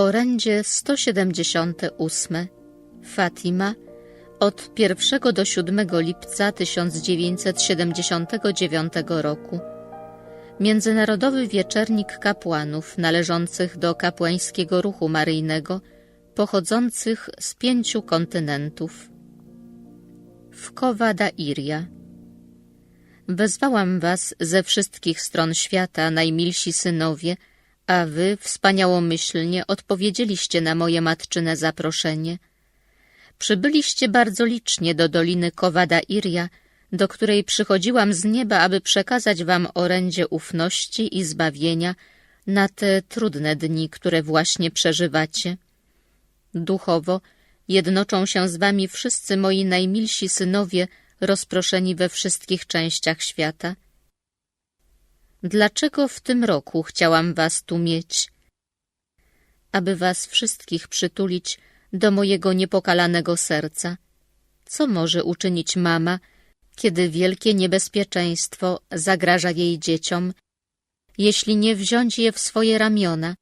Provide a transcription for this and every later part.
Orędzie 178 Fatima od 1 do 7 lipca 1979 roku. Międzynarodowy Wieczernik Kapłanów należących do kapłańskiego ruchu maryjnego pochodzących z pięciu kontynentów. W Kowada Iria Wezwałam was ze wszystkich stron świata, najmilsi synowie, a wy wspaniałomyślnie odpowiedzieliście na moje matczyne zaproszenie. Przybyliście bardzo licznie do doliny Kowada Iria, do której przychodziłam z nieba, aby przekazać wam orędzie ufności i zbawienia na te trudne dni, które właśnie przeżywacie. Duchowo jednoczą się z wami wszyscy moi najmilsi synowie, rozproszeni we wszystkich częściach świata. Dlaczego w tym roku chciałam was tu mieć? Aby was wszystkich przytulić do mojego niepokalanego serca. Co może uczynić mama, kiedy wielkie niebezpieczeństwo zagraża jej dzieciom, jeśli nie wziąć je w swoje ramiona,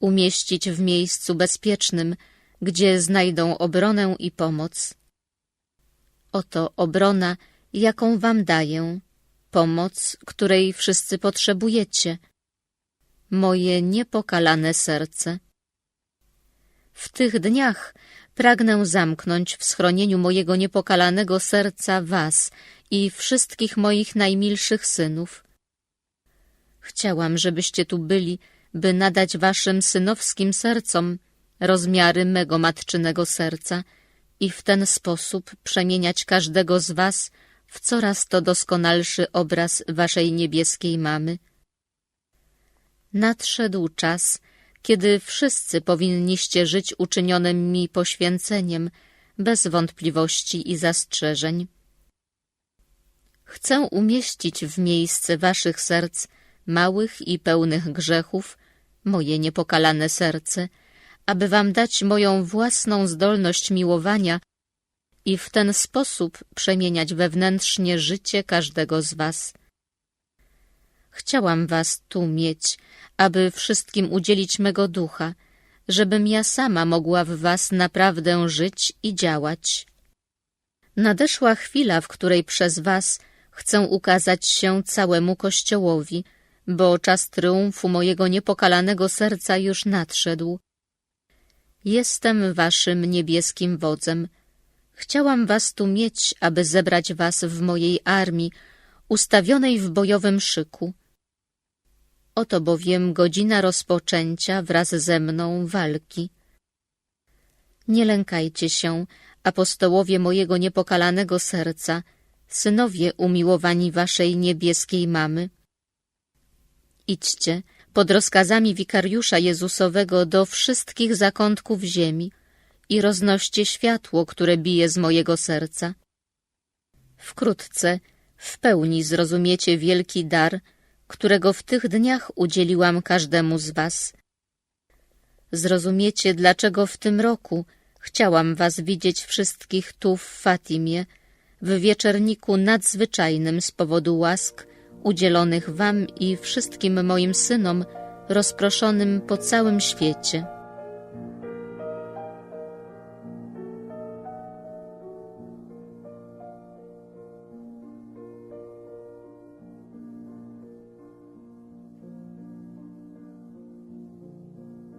umieścić w miejscu bezpiecznym, gdzie znajdą obronę i pomoc? Oto obrona, jaką wam daję, pomoc, której wszyscy potrzebujecie. Moje niepokalane serce. W tych dniach pragnę zamknąć w schronieniu mojego niepokalanego serca was i wszystkich moich najmilszych synów. Chciałam, żebyście tu byli, by nadać waszym synowskim sercom rozmiary mego matczynego serca i w ten sposób przemieniać każdego z was w coraz to doskonalszy obraz waszej niebieskiej mamy. Nadszedł czas, kiedy wszyscy powinniście żyć uczynionym mi poświęceniem, bez wątpliwości i zastrzeżeń. Chcę umieścić w miejsce waszych serc, małych i pełnych grzechów, moje niepokalane serce, aby wam dać moją własną zdolność miłowania i w ten sposób przemieniać wewnętrznie życie każdego z was. Chciałam was tu mieć, aby wszystkim udzielić mego ducha, żebym ja sama mogła w was naprawdę żyć i działać. Nadeszła chwila, w której przez was chcę ukazać się całemu Kościołowi, bo czas triumfu mojego niepokalanego serca już nadszedł. Jestem waszym niebieskim wodzem. Chciałam was tu mieć, aby zebrać was w mojej armii, ustawionej w bojowym szyku. Oto bowiem godzina rozpoczęcia wraz ze mną walki. Nie lękajcie się, apostołowie mojego niepokalanego serca, synowie umiłowani waszej niebieskiej mamy. Idźcie pod rozkazami wikariusza Jezusowego do wszystkich zakątków ziemi i roznoście światło, które bije z mojego serca. Wkrótce w pełni zrozumiecie wielki dar, którego w tych dniach udzieliłam każdemu z was. Zrozumiecie, dlaczego w tym roku chciałam was widzieć wszystkich tu w Fatimie, w wieczerniku nadzwyczajnym z powodu łask udzielonych wam i wszystkim moim synom rozproszonym po całym świecie.